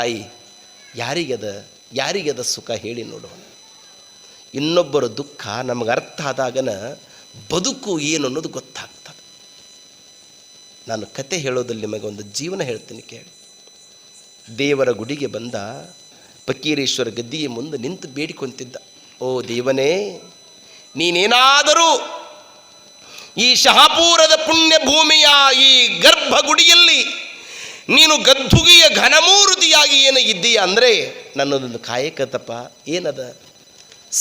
ತಾಯಿ, ಯಾರಿಗದ ಯಾರಿಗದ ಸುಖ ಹೇಳಿ ನೋಡೋಣ ಇನ್ನೊಬ್ಬರ ದುಃಖ ನಮಗೆ ಅರ್ಥ ಆದಾಗನ ಬದುಕು ಏನು ಅನ್ನೋದು ಗೊತ್ತಾಗ್ತದೆ. ನಾನು ಕತೆ ಹೇಳೋದಲ್ಲಿ ನಿಮಗೆ ಒಂದು ಜೀವನ ಹೇಳ್ತೀನಿ ಕೇಳಿ. ದೇವರ ಗುಡಿಗೆ ಬಂದ ಫಕೀರೇಶ್ವರ ಗದ್ದಿಗೆ ಮುಂದೆ ನಿಂತು ಬೇಡಿಕೊಂತಿದ್ದ. ಓ ದೇವನೇ, ನೀನೇನಾದರೂ ಈ ಶಹಾಪೂರದ ಪುಣ್ಯ ಭೂಮಿಯ ಈ ಗರ್ಭಗುಡಿಯಲ್ಲಿ ನೀನು ಗದ್ದುಗಿಯ ಘನಮೂರ್ತಿಯಾಗಿ ಏನು ಇದ್ದೀಯ ಅಂದರೆ ನನ್ನದೊಂದು ಕಾಯಕತಪ್ಪ, ಏನದ?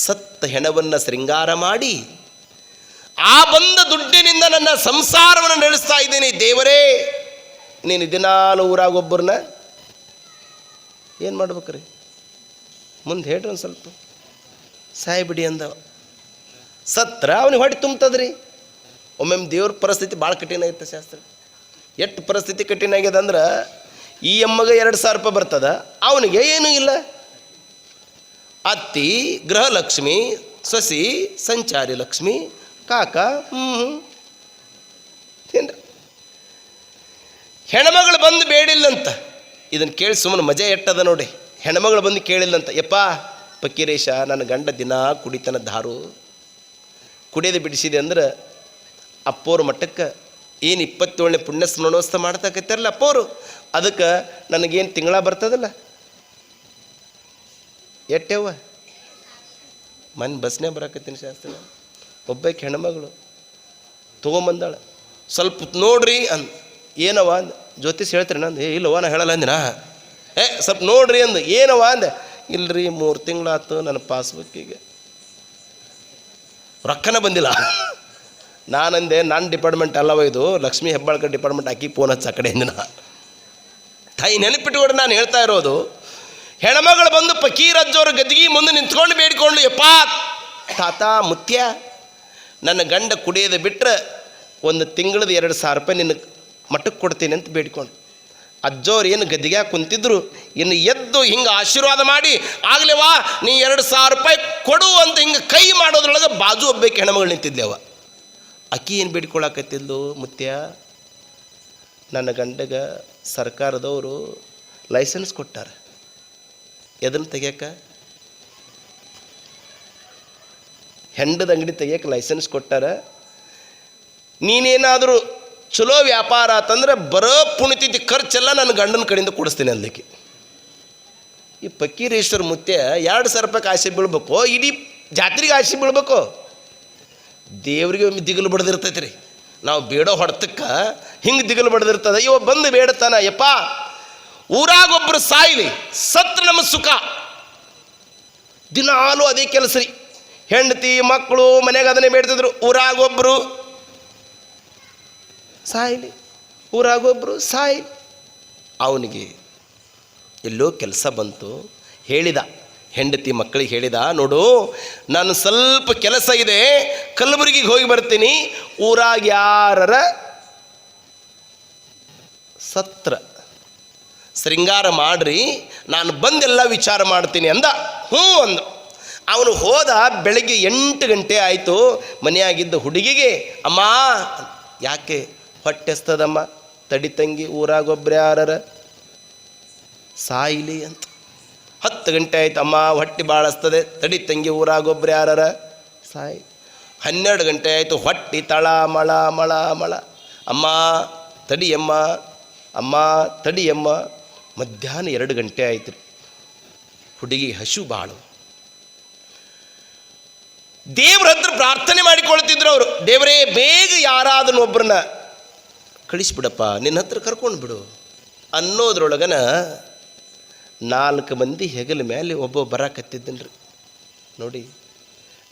ಸತ್ತ ಹೆಣವನ್ನು ಶೃಂಗಾರ ಮಾಡಿ, ಆ ಬಂದ ದುಡ್ಡಿನಿಂದ ನನ್ನ ಸಂಸಾರವನ್ನು ನಡೆಸ್ತಾ ಇದ್ದೀನಿ. ದೇವರೇ, ನೀನು ದಿನಾಲು ಊರಾಗ ಒಬ್ಬರನ್ನ ಏನು ಮಾಡ್ಬೇಕ್ರಿ? ಮುಂದೆ ಹೇಳ್ರಿ ಒಂದು ಸ್ವಲ್ಪ. ಸಾಯ್ಬಿಡಿ ಅಂದ ಸತ್ರ ಅವನಿಗೆ ಹೊಟ್ಟೆ ತುಂಬ್ತದ್ರಿ. ಒಮ್ಮೊಮ್ಮೆ ದೇವ್ರ ಪರಿಸ್ಥಿತಿ ಭಾಳ ಕಠಿಣ ಐತೆ ಶಾಸ್ತ್ರ. ಎಷ್ಟು ಪರಿಸ್ಥಿತಿ ಕಠಿಣ ಆಗ್ಯದ ಅಂದ್ರೆ ಈ ಅಮ್ಮಗೆ ಎರಡು ಸಾವಿರ ರೂಪಾಯಿ ಬರ್ತದ, ಅವನಿಗೆ ಏನೂ ಇಲ್ಲ. ಅತ್ತಿ, ಗೃಹಲಕ್ಷ್ಮಿ, ಸೊಸಿ, ಸಂಚಾರಿ ಲಕ್ಷ್ಮಿ, ಕಾಕ ಹ್ಞೂ ಹೆಣ್ಮಗಳು ಬಂದು ಬೇಡಿಲ್ಲಂತ. ಇದನ್ನು ಕೇಳಿ ಸುಮ್ಮನೆ ಮಜಾ ಎಟ್ಟದ ನೋಡಿ. ಹೆಣ್ಮಗಳು ಬಂದು ಕೇಳಿಲ್ಲಂತ, ಯಪ್ಪ ಪಕ್ಕೀರೇಶ ನನ್ನ ಗಂಡ ದಿನ ಕುಡಿತನ ದಾರು. ಕುಡಿಯೋದು ಬಿಡಿಸಿದೆ ಅಂದ್ರೆ ಅಪ್ಪೋರ ಮಟ್ಟಕ್ಕೆ ಏನು ಇಪ್ಪತ್ತೇಳನೇ ಪುಣ್ಯ ಸ್ಮರಣೋತ್ಸವ ಮಾಡ್ತಕ್ಕತ್ತಾರಲ್ಲ ಅಪ್ಪೋರು ಅದಕ್ಕೆ ನನಗೇನು ತಿಂಗಳ ಬರ್ತದಲ್ಲ? ಎಟ್ಟೆವ್ವ? ಮನ್ ಬಸ್ನೇ ಬರಾಕತ್ತೀನಿ ಶಾಸ್ತ್ರ. ಒಬ್ಬಾಕಿ ಹೆಣ್ಮಗಳು ತೊಗೊಂಬಂದಾಳ. ಸ್ವಲ್ಪ ನೋಡ್ರಿ ಅಂದ್. ಏನವ ಅಂದ? ಜ್ಯೋತಿಷ್ ಹೇಳ್ತೀರಿ ನಂದು. ಏ ಇಲ್ಲವ ನಾ ಹೇಳಲ್ಲ ಅಂದಿನ. ಏ, ಸ್ವಲ್ಪ ನೋಡ್ರಿ ಅಂದ. ಏನವ ಅಂದೆ? ಇಲ್ರಿ, ಮೂರು ತಿಂಗಳಾತು ನನ್ನ ಪಾಸ್ಬುಕ್ಕಿಗೆ. ರೊಕ್ಕನ ಬಂದಿಲ್ಲ. ನಾನಂದೆ ನನ್ನ ಡಿಪಾರ್ಟ್ಮೆಂಟ್ ಅಲ್ಲವ ಇದು. ಲಕ್ಷ್ಮೀ ಹೆಬ್ಬಾಳ್ಕರ್ ಡಿಪಾರ್ಟ್ಮೆಂಟ್ ಹಾಕಿ ಫೋನ್ ಹಚ್ಚ ಆ ಕಡೆ ಅಂದಿನ ತಾಯಿ ನೆನಪಿಟ್ಟುಕೊಂಡು, ನಾನು ಹೇಳ್ತಾ ಇರೋದು. ಹೆಣ್ಮಗಳು ಬಂದು ಪಕೀರಜ್ಜೋರ ಗದ್ದಿಗೆ ಮುಂದೆ ನಿಂತ್ಕೊಂಡು ಬೇಡಿಕೊಂಡು, ಯಪ್ಪ, ತಾತ ಮುತ್ಯ ನನ್ನ ಗಂಡ ಕುಡಿಯೋದು ಬಿಟ್ಟರೆ ಒಂದು ತಿಂಗಳದ ಎರಡು ಸಾವಿರ ರೂಪಾಯಿ ನಿನಗೆ ಮಟ್ಟಕ್ಕೆ ಕೊಡ್ತೀನಿ ಅಂತ ಬೇಡಿಕೊಂಡು. ಅಜ್ಜೋರು ಏನು ಗದ್ದಿಗೆ ಕುಂತಿದ್ರು, ಇನ್ನು ಎದ್ದು ಹಿಂಗೆ ಆಶೀರ್ವಾದ ಮಾಡಿ, ಆಗಲೇವಾ, ನೀ ಎರಡು ಸಾವಿರ ರೂಪಾಯಿ ಕೊಡು ಅಂತ ಹಿಂಗೆ ಕೈ ಮಾಡೋದ್ರೊಳಗೆ ಬಾಜು ಒಬ್ಬಕ್ಕೆ ಹೆಣ್ಮಗಳು ನಿಂತಿದ್ಲೇವ. ಅಕ್ಕಿ ಏನು ಬೇಡ್ಕೊಳಕತ್ತಿದ್ಲು ಮುತ್ಯ ನನ್ನ ಗಂಡಗ ಸರ್ಕಾರದವರು ಲೈಸೆನ್ಸ್ ಕೊಟ್ಟಾರ. ಎದನ್ನು ತೆಗಿಯಕ್ಕ ಹೆಂಡದ ಅಂಗಡಿ ತೆಗಿಯಕ್ಕೆ ಲೈಸೆನ್ಸ್ ಕೊಟ್ಟಾರ. ನೀನೇನಾದರೂ ಚಲೋ ವ್ಯಾಪಾರ ಆತಂದ್ರೆ ಬರೋ ಪುಣಿತಿದ್ದ ಖರ್ಚೆಲ್ಲ ನನ್ನ ಗಂಡನ ಕಡೆಯಿಂದ ಕೊಡಿಸ್ತೀನಿ ಅಲ್ಲಿಗೆ ಈ ಪಕ್ಕೀರೇಶ್ವರ ಮುತ್ಯ ಎರಡು ಸಾವಿರ ರೂಪಾಯಿ ಆಸೆ ಬೀಳ್ಬೇಕು, ಇಡೀ ಜಾತ್ರೆಗೆ ಆಸೆ ಬೀಳ್ಬೇಕು. ದೇವ್ರಿಗೆ ಒಮ್ಮೆ ದಿಗಲು ಬಡ್ದಿರ್ತೈತೆ ರೀ. ನಾವು ಬೇಡೋ ಹೊಡ್ತಕ್ಕ ಹಿಂಗೆ ದಿಗಲು ಬಡ್ದಿರ್ತದ. ಇವ ಬಂದು ಬೇಡತಾನ, ಯಪ್ಪ ಊರಾಗೊಬ್ಬರು ಸಾಯಿಲಿ ಸತ್ರ ನಮ್ಮ ಸುಖ. ದಿನಾಲು ಅದೇ ಕೆಲಸ ರೀ. ಹೆಂಡತಿ, ಮಕ್ಕಳು ಮನೆಗೆ ಅದನ್ನೇ ಬೇಡ್ತಿದ್ರು. ಊರಾಗೊಬ್ಬರು ಸಾಯಿಲಿ ಊರಾಗೊಬ್ಬರು ಸಾಯ್ಲಿ. ಅವನಿಗೆ ಎಲ್ಲೋ ಕೆಲಸ ಬಂತು, ಹೇಳಿದ. ಹೆಂಡತಿ ಮಕ್ಕಳಿಗೆ ಹೇಳಿದ, ನೋಡು, ನಾನು ಸ್ವಲ್ಪ ಕೆಲಸ ಇದೆ ಕಲಬುರಗಿಗೆ ಹೋಗಿ ಬರ್ತೀನಿ. ಊರಾಗ ಯಾರರ ಸತ್ರ. ಶೃಂಗಾರ ಮಾಡ್ರಿ, ನಾನು ಬಂದೆಲ್ಲ ವಿಚಾರ ಮಾಡ್ತೀನಿ ಅಂದ. ಹ್ಞೂ ಅಂದ. ಅವನು ಹೋದ ಬೆಳಗ್ಗೆ ಎಂಟು ಗಂಟೆ ಆಯಿತು, ಮನೆಯಾಗಿದ್ದ ಹುಡುಗಿಗೆ, ಅಮ್ಮ, ಯಾಕೆ ಹೊಟ್ಟೆಸ್ತದಮ್ಮ? ತಡಿ ತಂಗಿ ಊರಾಗೊಬ್ರು ಯಾರರ? ಸಾಯಿಲಿ ಅಂತ. ಹತ್ತು ಗಂಟೆ ಆಯ್ತು, ಅಮ್ಮ, ಹೊಟ್ಟೆ ಭಾಳ ಹಸ್ತದೆ ತಡಿ ತಂಗಿ ಊರಾಗೊಬ್ರು ಯಾರರ? ಸಾಯಿ ಹನ್ನೆರಡು ಗಂಟೆ ಆಯಿತು. ಹೊಟ್ಟಿ ತಳ, ಮಳ ಮಳ ಮಳ. ಅಮ್ಮ, ತಡಿಯಮ್ಮ. ಅಮ್ಮ, ತಡಿಯಮ್ಮ. ಮಧ್ಯಾಹ್ನ ಎರಡು ಗಂಟೆ ಆಯ್ತು. ರೀ ಹುಡುಗಿ ಹಸು ಬಾಳು. ದೇವ್ರ ಹತ್ರ ಪ್ರಾರ್ಥನೆ ಮಾಡಿಕೊಳ್ತಿದ್ರು ಅವರು. ದೇವರೇ, ಬೇಗ ಯಾರಾದನು ಒಬ್ಬರನ್ನ ಕಳಿಸ್ಬಿಡಪ್ಪ. ನಿನ್ನ ಹತ್ರ ಕರ್ಕೊಂಡು ಬಿಡು. ಅನ್ನೋದ್ರೊಳಗನ ನಾಲ್ಕು ಮಂದಿ ಹೆಗಲ ಮೇಲೆ ಒಬ್ಬ ಬರಕತ್ತಿದ್ದನ್ರಿ ನೋಡಿ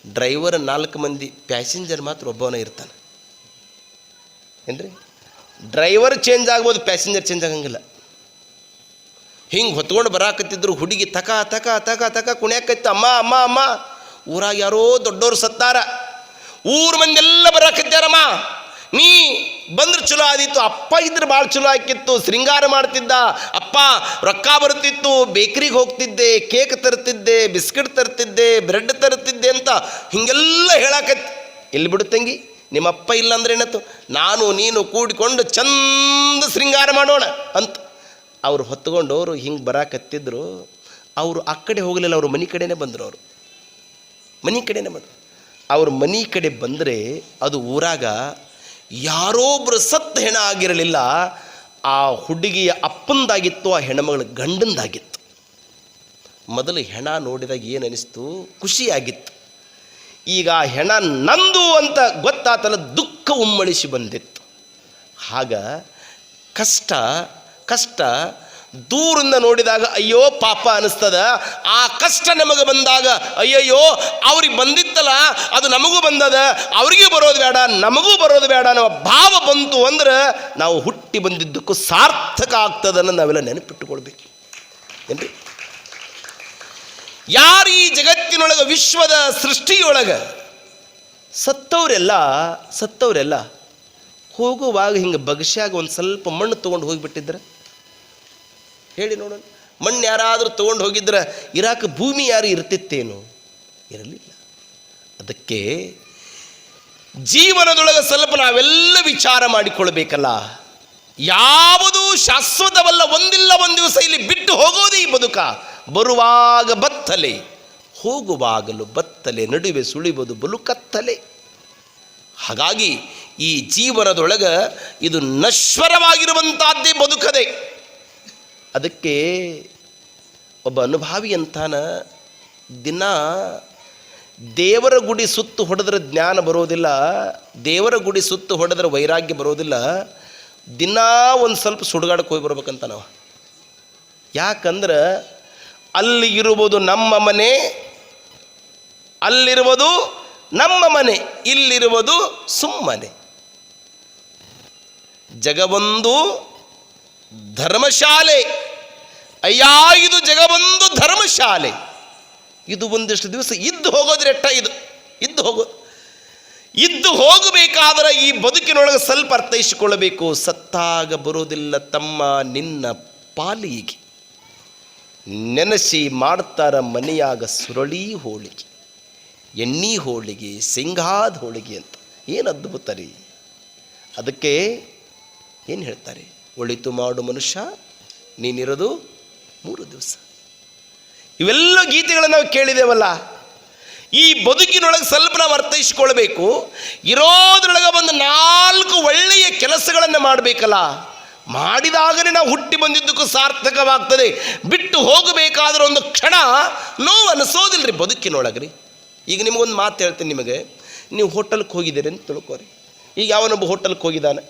ಡ್ರೈವರ್ ನಾಲ್ಕು ಮಂದಿ ಪ್ಯಾಸೆಂಜರ್ ಮಾತ್ರ ಒಬ್ಬವನ ಇರ್ತಾನೆ. ಏನ್ರಿ? ಡ್ರೈವರ್ ಚೇಂಜ್ ಆಗ್ಬೋದು, ಪ್ಯಾಸೆಂಜರ್ ಚೇಂಜ್ ಆಗಂಗಿಲ್ಲ. ಹಿಂಗೆ ಹೊತ್ಕೊಂಡು ಬರಾಕತ್ತಿದ್ರು ಹುಡುಗಿ ತಕ ತಕ ತಕ ತಕ ಕುಣ್ಯಾಕೈತಿ ಅಮ್ಮ ಅಮ್ಮ ಅಮ್ಮ. ಊರಾಗ ಯಾರೋ ದೊಡ್ಡೋರು ಸತ್ತಾರ. ಊರು ಮಂದಿ ಎಲ್ಲ ಬರಾಕತ್ಯಾರಮ್ಮ. ನೀ ಬಂದ್ರೆ ಚಲೋ ಆದಿತ್ತು ಅಪ್ಪ ಇದ್ರೆ ಭಾಳ ಚಲೋ ಆಕಿತ್ತು ಶೃಂಗಾರ ಮಾಡ್ತಿದ್ದ, ಅಪ್ಪ ರೊಕ್ಕ ಬರ್ತಿತ್ತು, ಬೇಕ್ರಿಗೆ ಹೋಗ್ತಿದ್ದೆ, ಕೇಕ್ ತರ್ತಿದ್ದೆ, ಬಿಸ್ಕಿಟ್ ತರ್ತಿದ್ದೆ, ಬ್ರೆಡ್ ತರ್ತಿದ್ದೆ ಅಂತ ಹಿಂಗೆಲ್ಲ ಹೇಳಾಕತ್ತಿ. ಎಲ್ಲಿ ಬಿಡು ತಂಗಿ, ನಿಮ್ಮಪ್ಪ ಇಲ್ಲ ಅಂದ್ರೆ ಏನತ್ತು ನಾನು ನೀನು ಕೂಡಿಕೊಂಡು ಚಂದ ಶೃಂಗಾರ ಮಾಡೋಣ ಅಂತ. ಅವ್ರು ಹೊತ್ಕೊಂಡವರು ಹಿಂಗೆ ಬರಾಕತ್ತಿದ್ರು. ಅವರು ಆ ಕಡೆ ಹೋಗಲಿಲ್ಲ, ಅವರು ಮನೆ ಕಡೆನೇ ಬಂದರು ಅವರು. ಮನೆ ಕಡೆನೇ ಬಂದರು. ಅವ್ರ ಮನೆ ಕಡೆ ಬಂದರೆ ಅದು ಊರಾಗ ಯಾರೊಬ್ಬರು ಸತ್ತ ಹೆಣ ಆಗಿರಲಿಲ್ಲ, ಆ ಹುಡುಗಿಯ ಅಪ್ಪಂದಾಗಿತ್ತು, ಆ ಹೆಣ್ಮಗಳ ಗಂಡಂದಾಗಿತ್ತು. ಮೊದಲು ಹೆಣ ನೋಡಿದಾಗ ಏನು ಅನಿಸ್ತು ಖುಷಿಯಾಗಿತ್ತು. ಈಗ ಆ ಹೆಣ ನಂದು ಅಂತ ಗೊತ್ತಾತಲ್ಲ ದುಃಖ ಉಮ್ಮಳಿಸಿ ಬಂದಿತ್ತು. ಆಗ ಕಷ್ಟ ಕಷ್ಟ ದೂರಿಂದ ನೋಡಿದಾಗ, ಅಯ್ಯೋ, ಪಾಪ ಅನಿಸ್ತದ. ಆ ಕಷ್ಟ ನಮಗೆ ಬಂದಾಗ, ಅಯ್ಯಯ್ಯೋ, ಅವ್ರಿಗೆ ಬಂದಿತ್ತಲ್ಲ, ಅದು ನಮಗೂ ಬಂದದ. ಅವ್ರಿಗೂ ಬರೋದು ಬೇಡ, ನಮಗೂ ಬರೋದು ಬೇಡ ಅನ್ನೋ ಭಾವ ಬಂತು ಅಂದ್ರೆ ನಾವು ಹುಟ್ಟಿ ಬಂದಿದ್ದಕ್ಕೂ ಸಾರ್ಥಕ ಆಗ್ತದನ್ನು ನಾವೆಲ್ಲ ನೆನಪಿಟ್ಟುಕೊಳ್ಬೇಕು. ಏನ್ರಿ? ಯಾರು ಈ ಜಗತ್ತಿನೊಳಗೆ, ವಿಶ್ವದ ಸೃಷ್ಟಿಯೊಳಗೆ ಸತ್ತವರೆಲ್ಲ ಸತ್ತವರೆಲ್ಲ ಹೋಗುವಾಗ ಹಿಂಗೆ ಬಗಶ್ಯಾಗ ಒಂದು ಸ್ವಲ್ಪ ಮಣ್ಣು ತೊಗೊಂಡು ಹೋಗಿಬಿಟ್ಟಿದ್ರೆ? ಹೇಳಿ ನೋಡೋಣ. ಮಣ್ಣು ಯಾರಾದರೂ ತೊಗೊಂಡು ಹೋಗಿದ್ರೆ ಇರಾಕ ಭೂಮಿ ಯಾರು ಇರ್ತಿತ್ತೇನು? ಇರಲಿಲ್ಲ. ಅದಕ್ಕೆ ಜೀವನದೊಳಗೆ ಸ್ವಲ್ಪ ನಾವೆಲ್ಲ ವಿಚಾರ ಮಾಡಿಕೊಳ್ಬೇಕಲ್ಲ. ಯಾವುದು ಶಾಶ್ವತವಲ್ಲ, ಒಂದಿಲ್ಲ ಒಂದು ದಿವಸ ಇಲ್ಲಿ ಬಿಟ್ಟು ಹೋಗೋದು ಈ ಬದುಕ. ಬರುವಾಗ ಬತ್ತಲೆ, ಹೋಗುವಾಗಲೂ ಬತ್ತಲೆ, ನಡುವೆ ಸುಳಿಬೋದು ಬಲು ಕತ್ತಲೆ. ಹಾಗಾಗಿ ಈ ಜೀವನದೊಳಗೆ ಇದು ನಶ್ವರವಾಗಿರುವಂತಹದ್ದೇ ಬದುಕದೆ. ಅದಕ್ಕೆ ಒಬ್ಬ ಅನುಭಾವಿ ಅಂತಾನ ದಿನ ದೇವರ ಗುಡಿ ಸುತ್ತು ಹೊಡೆದ್ರೆ ಜ್ಞಾನ ಬರೋದಿಲ್ಲ, ದೇವರ ಗುಡಿ ಸುತ್ತು ಹೊಡೆದ್ರೆ ವೈರಾಗ್ಯ ಬರೋದಿಲ್ಲ, ದಿನ ಒಂದು ಸ್ವಲ್ಪ ಸುಡುಗಾಡಕ್ಕೆ ಹೋಗಿ ಬರ್ಬೇಕಂತ ನಾವು ಯಾಕಂದ್ರೆ ಅಲ್ಲಿ ಇರುವುದು ನಮ್ಮ ಮನೆ, ಅಲ್ಲಿರುವುದು ನಮ್ಮ ಮನೆ, ಇಲ್ಲಿರುವುದು ಸುಮ್ಮನೆ. ಜಗವೊಂದು ಧರ್ಮಶಾಲೆ. ಅಯ್ಯ, ಇದು ಜಗವೊಂದು ಧರ್ಮಶಾಲೆ. ಇದು ಒಂದಿಷ್ಟು ದಿವಸ ಇದ್ದು ಹೋಗೋದ್ರೆ ಎಟ್ಟ ಇದು? ಇದ್ದು ಹೋಗೋದು. ಇದ್ದು ಹೋಗಬೇಕಾದ್ರೆ ಈ ಬದುಕಿನೊಳಗೆ ಸ್ವಲ್ಪ ಅರ್ಥೈಸಿಕೊಳ್ಳಬೇಕು. ಸತ್ತಾಗ ಬರೋದಿಲ್ಲ ತಮ್ಮ ನಿನ್ನ ಪಾಲಿಗೆ. ನೆನೆಸಿ ಮಾಡ್ತಾರ ಮನೆಯಾಗ ಸುರಳಿ ಹೋಳಿಗೆ. ಎಣ್ಣಿ ಹೋಳಿಗೆ, ಸಿಂಗಾದ ಹೋಳಿಗೆ ಅಂತ. ಏನು ಅದ್ಭುತ ರೀ. ಅದಕ್ಕೆ ಏನು ಹೇಳ್ತಾರೆ? ಒಳಿತು ಮಾಡು ಮನುಷ್ಯ, ನೀನಿರೋದು ಮೂರು ದಿವಸ. ಇವೆಲ್ಲ ಗೀತೆಗಳನ್ನು ನಾವು ಕೇಳಿದ್ದೇವಲ್ಲ. ಈ ಬದುಕಿನೊಳಗೆ ಸ್ವಲ್ಪ ನಾವು ಅರ್ಥೈಸಿಕೊಳ್ಬೇಕು. ಇರೋದ್ರೊಳಗೆ ಒಂದು ನಾಲ್ಕು ಒಳ್ಳೆಯ ಕೆಲಸಗಳನ್ನು ಮಾಡಬೇಕಲ್ಲ. ಮಾಡಿದಾಗಲೇ ನಾವು ಹುಟ್ಟಿ ಬಂದಿದ್ದಕ್ಕೂ ಸಾರ್ಥಕವಾಗ್ತದೆ. ಬಿಟ್ಟು ಹೋಗಬೇಕಾದ್ರೂ ಒಂದು ಕ್ಷಣ ನೋವು ಅನಿಸೋದಿಲ್ಲ ರೀ ಬದುಕಿನೊಳಗೆ ರೀ ಈಗ ನಿಮಗೊಂದು ಮಾತು ಹೇಳ್ತೀನಿ ನಿಮಗೆ. ನೀವು ಹೋಟೆಲ್ಗೆ ಹೋಗಿದ್ದೀರಿ ಅಂತ ತಿಳ್ಕೊರಿ. ಈಗ ಯಾವನೊಬ್ಬ ಹೋಟೆಲ್ಗೆ ಹೋಗಿದ್ದಾನೆ?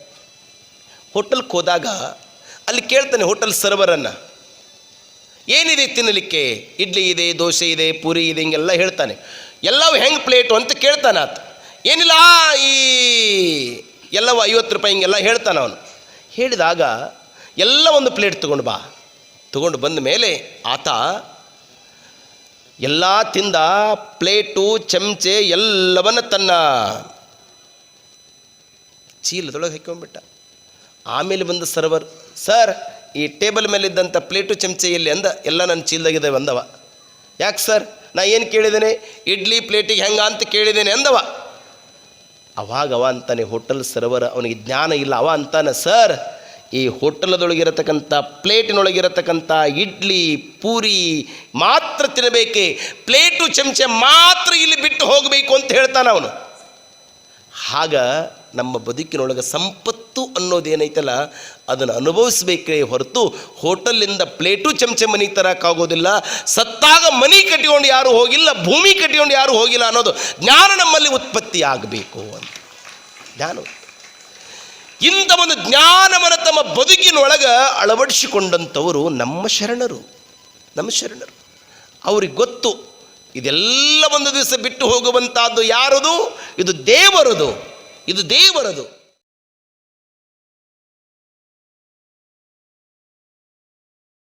ಹೋಟೆಲ್ಗೆ ಹೋದಾಗ ಅಲ್ಲಿ ಕೇಳ್ತಾನೆ ಹೋಟೆಲ್ ಸರ್ವರನ್ನು ಏನಿದೆ ತಿನ್ನಲಿಕ್ಕೆ? ಇಡ್ಲಿ ಇದೆ, ದೋಸೆ ಇದೆ, ಪೂರಿ ಇದೆ, ಹಿಂಗೆಲ್ಲ ಹೇಳ್ತಾನೆ. ಎಲ್ಲವೂ ಹೆಂಗೆ ಪ್ಲೇಟು ಅಂತ ಕೇಳ್ತಾನೆ ಆತ. ಏನಿಲ್ಲ, ಈ ಎಲ್ಲವೂ ಐವತ್ತು ರೂಪಾಯಿ ಹಿಂಗೆಲ್ಲ ಹೇಳ್ತಾನೆ ಅವನು. ಹೇಳಿದಾಗ, ಎಲ್ಲ ಒಂದು ಪ್ಲೇಟ್ ತೊಗೊಂಡು ಬಾ. ತೊಗೊಂಡು ಬಂದ ಮೇಲೆ ಆತ ಎಲ್ಲ ತಿಂದ ಪ್ಲೇಟು, ಚಮಚೆ ಎಲ್ಲವನ್ನ ತನ್ನ ಚೀಲದೊಳಗೆ ಹಾಕ್ಕೊಂಡ್ಬಿಟ್ಟ ಆಮೇಲೆ ಬಂದ ಸರ್ವರ್, ಸರ್ ಈ ಟೇಬಲ್ ಮೇಲಿದ್ದಂಥ ಪ್ಲೇಟು ಚಮಚೆ ಎಲ್ಲಿ ಅಂದ, ಎಲ್ಲ ನನ್ನ ಚೀಲದಾಗಿದ್ದಾವೆ ಅಂದವ. ಯಾಕೆ ಸರ್? ನಾ ಏನು ಕೇಳಿದ್ದೇನೆ? ಇಡ್ಲಿ ಪ್ಲೇಟಿಗೆ ಹೆಂಗ ಅಂತ ಕೇಳಿದ್ದೇನೆ ಅಂದವ. ಅವಾಗ ಅವ ಅಂತಾನೆ, ಹೋಟೆಲ್ ಸರ್ವರ್, ಅವನಿಗೆ ಜ್ಞಾನ ಇಲ್ಲ. ಅವ ಅಂತಾನೆ, ಸರ್, ಈ ಹೋಟೆಲದೊಳಗಿರತಕ್ಕಂಥ ಪ್ಲೇಟಿನೊಳಗಿರತಕ್ಕಂಥ ಇಡ್ಲಿ, ಪೂರಿ ಮಾತ್ರ ತಿನ್ನಬೇಕೆ? ಪ್ಲೇಟು ಚಮಚೆ ಮಾತ್ರ ಇಲ್ಲಿ ಬಿಟ್ಟು ಹೋಗಬೇಕು ಅಂತ ಹೇಳ್ತಾನೆ ಅವನು. ಆಗ ನಮ್ಮ ಬದುಕಿನೊಳಗೆ ಸಂಪತ್ತು ಅನ್ನೋದೇನೈತಲ್ಲ, ಅದನ್ನು ಅನುಭವಿಸ್ಬೇಕೇ ಹೊರತು ಹೋಟೆಲಿಂದ ಪ್ಲೇಟು ಚಮಚೆ ಮನೆ ತರೋಕ್ಕಾಗೋದಿಲ್ಲ ಸತ್ತಾಗ ಮನಿ ಕಟ್ಟಿಕೊಂಡು ಯಾರು ಹೋಗಿಲ್ಲ, ಭೂಮಿ ಕಟ್ಟಿಕೊಂಡು ಯಾರು ಹೋಗಿಲ್ಲ ಅನ್ನೋದು ಜ್ಞಾನ ನಮ್ಮಲ್ಲಿ ಉತ್ಪತ್ತಿ ಆಗಬೇಕು ಅಂತ. ಜ್ಞಾನ ಇಂಥ ಒಂದು ಜ್ಞಾನವನ್ನು ತಮ್ಮ ಬದುಕಿನೊಳಗೆ ಅಳವಡಿಸಿಕೊಂಡಂಥವರು ನಮ್ಮ ಶರಣರು ನಮ್ಮ ಶರಣರು. ಅವ್ರಿಗೆ ಗೊತ್ತು, ಇದೆಲ್ಲ ಒಂದು ದಿವಸ ಬಿಟ್ಟು ಹೋಗುವಂತಹದ್ದು ಯಾರದು? ಇದು ದೇವರದು ಇದು ದೇವರದು.